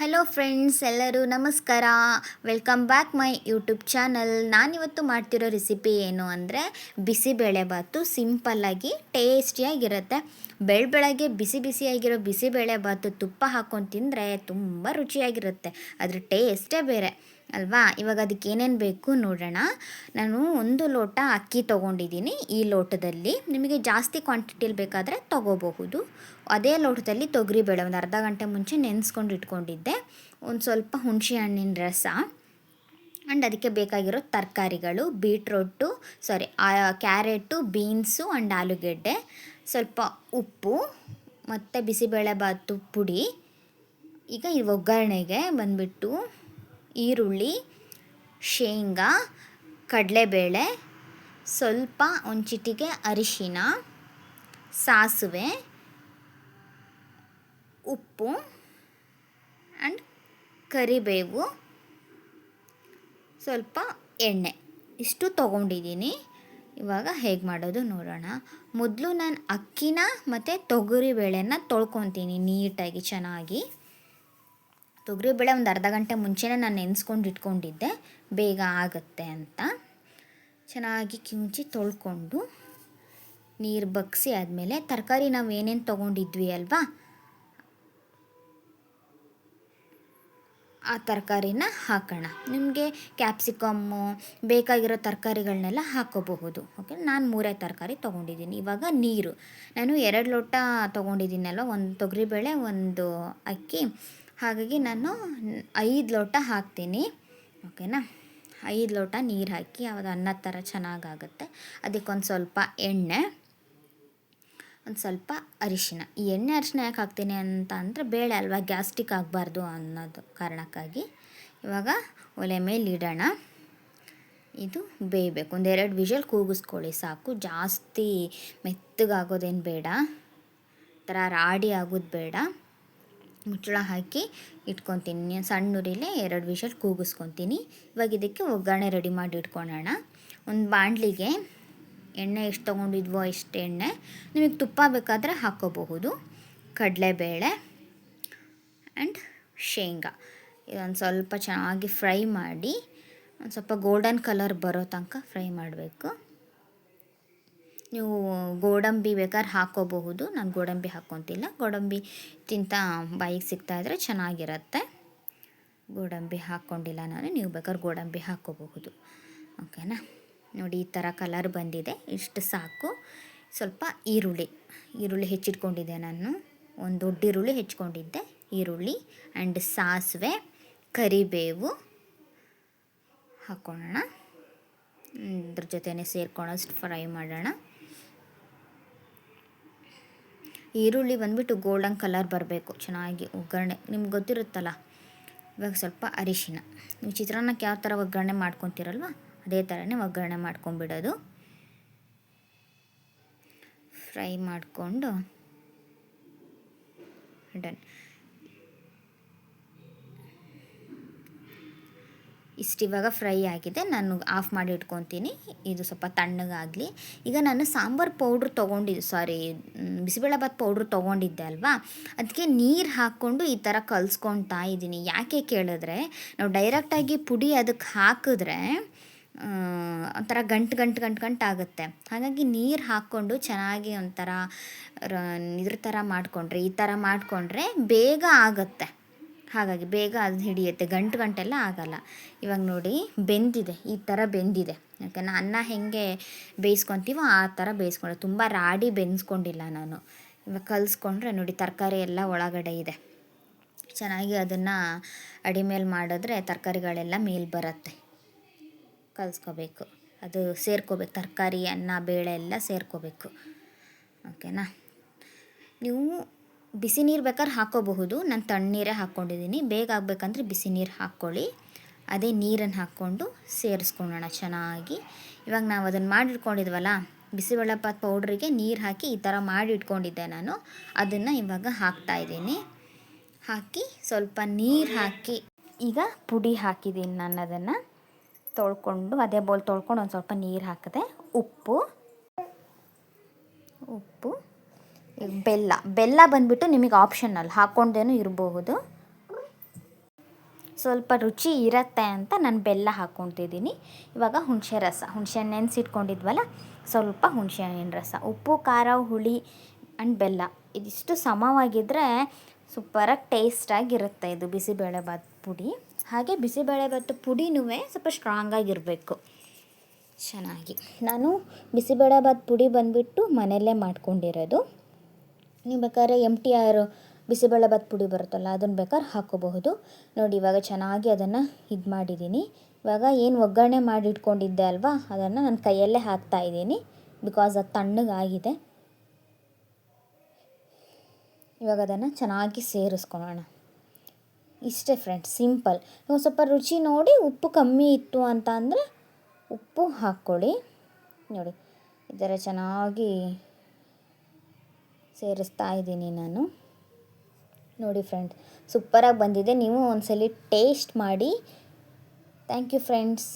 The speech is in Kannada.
ಹಲೋ ಫ್ರೆಂಡ್ಸ್ ಎಲ್ಲರೂ ನಮಸ್ಕಾರ. Welcome back my YouTube channel ನಾನಿವತ್ತು ಮಾಡ್ತಿರೋ ರೆಸಿಪಿ ಏನು ಅಂದರೆ ಬಿಸಿಬೇಳೆಭಾತು ಸಿಂಪಲ್ಲಾಗಿ ಟೇಸ್ಟಿಯಾಗಿರುತ್ತೆ ಬೆಳ ಬೆಳಗ್ಗೆ ಬಿಸಿ ಬಿಸಿಯಾಗಿರೋ ಬಿಸಿಬೇಳೆಭಾತು ತುಪ್ಪ ಹಾಕ್ಕೊಂಡು ತಿಂದರೆ ತುಂಬ ರುಚಿಯಾಗಿರುತ್ತೆ. ಅದ್ರ ಟೇಸ್ಟೇ ಬೇರೆ. ಅಲ್ವಾ? ಇವಾಗ ಅದಕ್ಕೆ ಏನೇನು ಬೇಕು ನೋಡೋಣ. ನಾನು ಒಂದು ಲೋಟ ಅಕ್ಕಿ ತೊಗೊಂಡಿದ್ದೀನಿ ಈ ಲೋಟದಲ್ಲಿ. ನಿಮಗೆ ಜಾಸ್ತಿ ಕ್ವಾಂಟಿಟಿಲಿ ಬೇಕಾದರೆ ತೊಗೋಬಹುದು. ಅದೇ ಲೋಟದಲ್ಲಿ ತೊಗರಿ ಬೇಳೆ ಒಂದು ಅರ್ಧ ಗಂಟೆ ಮುಂಚೆ ನೆನೆಸ್ಕೊಂಡು ಇಟ್ಕೊಂಡಿದ್ದೆ. ಒಂದು ಸ್ವಲ್ಪ ಹುಣಸೆ ಹಣ್ಣಿನ ರಸ. ಆ್ಯಂಡ್ ಅದಕ್ಕೆ ಬೇಕಾಗಿರೋ ತರಕಾರಿಗಳು, beetroot sorry carrot, beans and ಆಲೂಗೆಡ್ಡೆ. ಸ್ವಲ್ಪ ಉಪ್ಪು, ಮತ್ತು ಬಿಸಿಬೇಳೆಭಾತು ಪುಡಿ. ಈಗ ಈ ಒಗ್ಗರಣೆಗೆ ಬಂದುಬಿಟ್ಟು ಈರುಳ್ಳಿ, ಶೇಂಗಾ, ಕಡಲೆಬೇಳೆ, ಸ್ವಲ್ಪ ಒಂದು ಚಿಟಿಕೆ ಅರಿಶಿನ, ಸಾಸಿವೆ, ಉಪ್ಪು ಆ್ಯಂಡ್ ಕರಿಬೇವು, ಸ್ವಲ್ಪ ಎಣ್ಣೆ. ಇಷ್ಟು ತೊಗೊಂಡಿದ್ದೀನಿ. ಇವಾಗ ಹೇಗೆ ಮಾಡೋದು ನೋಡೋಣ. ಮೊದಲು ನಾನು ಅಕ್ಕಿನ ಮತ್ತು ತೊಗರಿ ಬೇಳೆನ ತೊಳ್ಕೊತೀನಿ ನೀಟಾಗಿ, ಚೆನ್ನಾಗಿ. ತೊಗರಿಬೇಳೆ ಒಂದು ಅರ್ಧ ಗಂಟೆ ಮುಂಚೆನೇ ನಾನು ನೆನೆಸ್ಕೊಂಡು ಇಟ್ಕೊಂಡಿದ್ದೆ. ಬೇಗ ಆಗುತ್ತೆ ಅಂತ. ಚೆನ್ನಾಗಿ ಕಿಂಚಿ ತೊಳ್ಕೊಂಡು ನೀರು ಬಗ್ಸಿ ಆದಮೇಲೆ ತರಕಾರಿ ನಾವು ಏನೇನು ತೊಗೊಂಡಿದ್ವಿ ಅಲ್ವಾ? ಆ ತರಕಾರಿನ ಹಾಕೋಣ. ನಿಮಗೆ ಕ್ಯಾಪ್ಸಿಕಮ್ಮು ಬೇಕಾಗಿರೋ ತರಕಾರಿಗಳನ್ನೆಲ್ಲ ಹಾಕೋಬಹುದು. ಓಕೆ, ನಾನು ಮೂರೇ ತರಕಾರಿ ತೊಗೊಂಡಿದ್ದೀನಿ. ಇವಾಗ ನೀರು. ನಾನು ಎರಡು ಲೋಟ ತೊಗೊಂಡಿದ್ದೀನಲ್ವ? ಒಂದು ತೊಗರಿಬೇಳೆ, ಒಂದು ಅಕ್ಕಿ. ಹಾಗಾಗಿ ನಾನು ಐದು ಲೋಟ ಹಾಕ್ತೀನಿ. ಓಕೆನಾ? ಐದು ಲೋಟ ನೀರು ಹಾಕಿ ಅದು ಅನ್ನದ ಥರ ಚೆನ್ನಾಗಾಗುತ್ತೆ. ಅದಕ್ಕೊಂದು ಸ್ವಲ್ಪ ಎಣ್ಣೆ, ಒಂದು ಸ್ವಲ್ಪ ಅರಿಶಿನ. ಈ ಎಣ್ಣೆ, ಅರಿಶಿನ ಯಾಕೆ ಹಾಕ್ತೀನಿ ಅಂತ ಅಂದರೆ ಬೇಳೆ ಅಲ್ವಾ ಗ್ಯಾಸ್ಟಿಕ್ ಆಗಬಾರ್ದು ಅನ್ನೋದು ಕಾರಣಕ್ಕಾಗಿ. ಇವಾಗ ಒಲೆ ಮೇಲೆ ಇಡೋಣ. ಇದು ಬೇಯಬೇಕು. ಒಂದೆರಡು ವಿಷಲ್ ಕೂಗಿಸ್ಕೊಳ್ಳಿ ಸಾಕು. ಜಾಸ್ತಿ ಮೆತ್ತಗಾಗೋದೇನು ಬೇಡ. ಥರ ರಾಡಿ ಆಗೋದು ಬೇಡ. ಮುಚ್ಚಳ ಹಾಕಿ ಇಟ್ಕೊತೀನಿ. ಸಣ್ಣ ಉರಿಲೇ ಎರಡು ವಿಷಲ್ ಕೂಗಿಸ್ಕೊತೀನಿ. ಇವಾಗ ಇದಕ್ಕೆ ಒಗ್ಗರಣೆ ರೆಡಿ ಮಾಡಿ ಇಟ್ಕೊಳ್ಳೋಣ ಒಂದು ಬಾಣಲಿಗೆ ಎಣ್ಣೆ ಎಷ್ಟು ತೊಗೊಂಡಿದ್ವೋ ಎಷ್ಟು ಎಣ್ಣೆ. ನಿಮಗೆ ತುಪ್ಪ ಬೇಕಾದರೆ ಹಾಕ್ಕೋಬಹುದು ಕಡಲೆಬೇಳೆ ಆ್ಯಂಡ್ ಶೇಂಗಾ. ಇದೊಂದು ಸ್ವಲ್ಪ ಚೆನ್ನಾಗಿ ಫ್ರೈ ಮಾಡಿ, ಒಂದು ಸ್ವಲ್ಪ ಗೋಲ್ಡನ್ ಕಲರ್ ಬರೋ ತನಕ ಫ್ರೈ ಮಾಡಬೇಕು. ನೀವು ಗೋಡಂಬಿ ಬೇಕಾದ್ರೆ ಹಾಕ್ಕೋಬಹುದು ನಾನು ಗೋಡಂಬಿ ಹಾಕ್ಕೊತಿಲ್ಲ ಗೋಡಂಬಿ ತಿಂತ ಬಾಯಿಗೆ ಸಿಗ್ತಾಯಿದ್ರೆ ಚೆನ್ನಾಗಿರತ್ತೆ. ಗೋಡಂಬಿ ಹಾಕ್ಕೊಂಡಿಲ್ಲ ನಾನು. ನೀವು ಬೇಕಾದ್ರೆ ಗೋಡಂಬಿ ಹಾಕ್ಕೋಬಹುದು ಓಕೆನಾ? ನೋಡಿ, ಈ ಥರ ಕಲರ್ ಬಂದಿದೆ. ಇಷ್ಟು ಸಾಕು. ಸ್ವಲ್ಪ ಈರುಳ್ಳಿ. ಈರುಳ್ಳಿ ಹೆಚ್ಚಿಟ್ಕೊಂಡಿದ್ದೆ ನಾನು. ಒಂದು ದೊಡ್ಡ ಈರುಳ್ಳಿ ಹೆಚ್ಕೊಂಡಿದ್ದೆ ಈರುಳ್ಳಿ ಆ್ಯಂಡ್ ಸಾಸಿವೆ, ಕರಿಬೇವು ಹಾಕ್ಕೊಳ್ಳೋಣ ಇದ್ರ ಜೊತೆನೇ ಸೇರ್ಕೊಳ್ಳೋಷ್ಟು ಫ್ರೈ ಮಾಡೋಣ. ಈರುಳ್ಳಿ ಬಂದುಬಿಟ್ಟು ಗೋಲ್ಡನ್ ಕಲರ್ ಬರಬೇಕು. ಚೆನ್ನಾಗಿ ಒಗ್ಗರಣೆ. ನಿಮ್ಗೆ ಗೊತ್ತಿರುತ್ತಲ್ಲ, ಇವಾಗ ಸ್ವಲ್ಪ ಅರಿಶಿನ. ನೀವು ಚಿತ್ರಾನ್ನಕ್ಕೆ ಯಾವ ಥರ ಒಗ್ಗರಣೆ ಮಾಡ್ಕೊತೀರಲ್ವ, ಅದೇ ಥರನೇ ಒಗ್ಗರಣೆ ಮಾಡ್ಕೊಂಬಿಡೋದು ಫ್ರೈ ಮಾಡಿಕೊಂಡು, ಡನ್. ಇಷ್ಟು ಇವಾಗ ಫ್ರೈ ಆಗಿದೆ. ನಾನು ಆಫ್ ಮಾಡಿ ಇಟ್ಕೊತೀನಿ. ಇದು ಸ್ವಲ್ಪ ತಣ್ಣಗಾಗಲಿ. ಈಗ ನಾನು ಸಾಂಬಾರು ಪೌಡ್ರ್ ತೊಗೊಂಡಿದ್ದು ಸಾರಿ ಬಿಸಿಬೇಳೆಭಾತ್ ಪೌಡ್ರ್ ತೊಗೊಂಡಿದ್ದೆ ಅಲ್ವಾ? ಅದಕ್ಕೆ ನೀರು ಹಾಕ್ಕೊಂಡು ಈ ಥರ ಕಲಸ್ಕೊತಾ ಇದ್ದೀನಿ ಯಾಕೆ ಕೇಳಿದ್ರೆ, ನಾವು ಡೈರೆಕ್ಟಾಗಿ ಪುಡಿ ಅದಕ್ಕೆ ಹಾಕಿದ್ರೆ ಒಂಥರ ಗಂಟು ಗಂಟು ಗಂಟು ಗಂಟು ಆಗುತ್ತೆ. ಹಾಗಾಗಿ ನೀರು ಹಾಕ್ಕೊಂಡು ಚೆನ್ನಾಗಿ ಒಂಥರ ಇದ್ರ ಥರ ಮಾಡಿಕೊಂಡ್ರೆ, ಈ ಥರ ಮಾಡಿಕೊಂಡ್ರೆ ಬೇಗ ಆಗುತ್ತೆ. ಹಾಗಾಗಿ ಬೇಗ ಅದು ಹಿಡಿಯುತ್ತೆ. ಗಂಟು ಗಂಟೆಲ್ಲ ಆಗಲ್ಲ. ಇವಾಗ ನೋಡಿ ಬೆಂದಿದೆ. ಈ ಥರ ಬೆಂದಿದೆ. ಯಾಕಂದ್ರೆ ಅನ್ನ ಹೇಗೆ ಬೇಯಿಸ್ಕೊತೀವೋ ಆ ಥರ ಬೇಯಿಸ್ಕೊಂಡೆ. ತುಂಬ ರಾಡಿ ಬೆನ್ಸ್ಕೊಂಡಿಲ್ಲ ನಾನು. ಇವಾಗ ಕಲಿಸ್ಕೊಂಡ್ರೆ ನೋಡಿ ತರಕಾರಿ ಎಲ್ಲ ಒಳಗಡೆ ಇದೆ. ಚೆನ್ನಾಗಿ ಅದನ್ನು ಅಡಿ ಮೇಲೆ ಮಾಡಿದ್ರೆ ತರಕಾರಿಗಳೆಲ್ಲ ಮೇಲೆ ಬರುತ್ತೆ. ಕಲಿಸ್ಕೋಬೇಕು. ಅದು ಸೇರ್ಕೋಬೇಕು. ತರಕಾರಿ, ಅನ್ನ, ಬೇಳೆ ಎಲ್ಲ ಸೇರ್ಕೋಬೇಕು. ಓಕೆನಾ? ನೀವು ಬಿಸಿ ನೀರು ಬೇಕಾದ್ರೆ ಹಾಕ್ಕೋಬಹುದು ನಾನು ತಣ್ಣೀರೇ ಹಾಕ್ಕೊಂಡಿದ್ದೀನಿ ಬೇಗ ಆಗಬೇಕಂದ್ರೆ ಬಿಸಿ ನೀರು ಹಾಕ್ಕೊಳ್ಳಿ ಅದೇ ನೀರನ್ನು ಹಾಕ್ಕೊಂಡು ಸೇರಿಸ್ಕೊಳ್ಳೋಣ ಚೆನ್ನಾಗಿ. ಇವಾಗ ನಾವು ಅದನ್ನು ಮಾಡಿಟ್ಕೊಂಡಿದ್ವಲ್ಲ ಬಿಸಿಬೇಳೆಭಾತ್ ಪೌಡ್ರಿಗೆ ನೀರು ಹಾಕಿ ಈ ಥರ ಮಾಡಿ ಇಟ್ಕೊಂಡಿದ್ದೆ ನಾನು. ಅದನ್ನು ಇವಾಗ ಹಾಕ್ತಾಯಿದ್ದೀನಿ ಹಾಕಿ ಸ್ವಲ್ಪ ನೀರು ಹಾಕಿ ಈಗ ಪುಡಿ ಹಾಕಿದ್ದೀನಿ ನಾನು ಅದನ್ನು. ತೊಳ್ಕೊಂಡು, ಅದೇ ಬೌಲ್ ತೊಳ್ಕೊಂಡು ಒಂದು ಸ್ವಲ್ಪ ನೀರು ಹಾಕಿದೆ ಉಪ್ಪು ಉಪ್ಪು ಬೆಲ್ಲ. ಬೆಲ್ಲ ಬಂದ್ಬಿಟ್ಟು ನಿಮಗೆ ಆಪ್ಷನಲ್ ಹಾಕ್ಕೊಂಡೇನು ಇರಬಹುದು. ಸ್ವಲ್ಪ ರುಚಿ ಇರತ್ತೆ ಅಂತ ನಾನು ಬೆಲ್ಲ ಹಾಕ್ಕೊತಿದ್ದೀನಿ ಇವಾಗ ಹುಣಸೆ ರಸ. ಹುಣಸೆ ನೆನೆಸಿಟ್ಕೊಂಡಿದ್ವಲ್ಲ, ಸ್ವಲ್ಪ ಹುಣಸೆ ಹಣ್ಣಿನ ರಸ. ಉಪ್ಪು, ಖಾರ, ಹುಳಿ ಆ್ಯಂಡ್ ಬೆಲ್ಲ. ಇದಿಷ್ಟು ಸಮವಾಗಿದ್ದರೆ ಸೂಪರಾಗಿ ಟೇಸ್ಟಾಗಿರುತ್ತೆ ಇದು ಬಿಸಿಬೇಳೆಭಾತ್ ಪುಡಿ. ಹಾಗೆ ಬಿಸಿಬೇಳೆಭಾತ್ ಪುಡಿನೂ ಸ್ವಲ್ಪ ಸ್ಟ್ರಾಂಗಾಗಿರಬೇಕು ಚೆನ್ನಾಗಿ. ನಾನು ಬಿಸಿಬೇಳೆಭಾತ್ ಪುಡಿ ಬಂದುಬಿಟ್ಟು ಮನೆಯಲ್ಲೇ ಮಾಡ್ಕೊಂಡಿರೋದು. ನೀವು ಬೇಕಾದ್ರೆ ಎಂ ಟಿ ಆರ್ ಬಿಸಿಬೇಳೆಭಾತ್ ಪುಡಿ ಬರುತ್ತಲ್ಲ, ಅದನ್ನು ಬೇಕಾದ್ರೆ ಹಾಕ್ಕೋಬಹುದು ನೋಡಿ, ಇವಾಗ ಚೆನ್ನಾಗಿ ಅದನ್ನು ಇದು ಮಾಡಿದ್ದೀನಿ ಇವಾಗ ಏನು ಒಗ್ಗರಣೆ ಮಾಡಿ ಇಟ್ಕೊಂಡಿದ್ದೆ ಅಲ್ವಾ, ಅದನ್ನು ನಾನು ಕೈಯಲ್ಲೇ ಹಾಕ್ತಾ ಇದ್ದೀನಿ. ಬಿಕಾಸ್ ಅದು ತಣ್ಣಗಾಗಿದೆ. ಇವಾಗ ಅದನ್ನು ಚೆನ್ನಾಗಿ ಸೇರಿಸ್ಕೊಳ್ಳೋಣ. ಇಷ್ಟೇ ಫ್ರೆಂಡ್ಸ್ ಸಿಂಪಲ್ ನೀವು ಸ್ವಲ್ಪ ರುಚಿ ನೋಡಿ, ಉಪ್ಪು ಕಮ್ಮಿ ಇತ್ತು ಅಂತ ಅಂದರೆ ಉಪ್ಪು ಹಾಕ್ಕೊಳ್ಳಿ. ನೋಡಿ, ಈ ಥರ ಚೆನ್ನಾಗಿ ಸೇರಿಸ್ತಾ ಇದ್ದೀನಿ ನಾನು. ನೋಡಿ ಫ್ರೆಂಡ್ಸ್ ಸೂಪರಾಗಿ ಬಂದಿದೆ. ನೀವು ಒಂದ್ಸಲಿ ಟೇಸ್ಟ್ ಮಾಡಿ. Thank you friends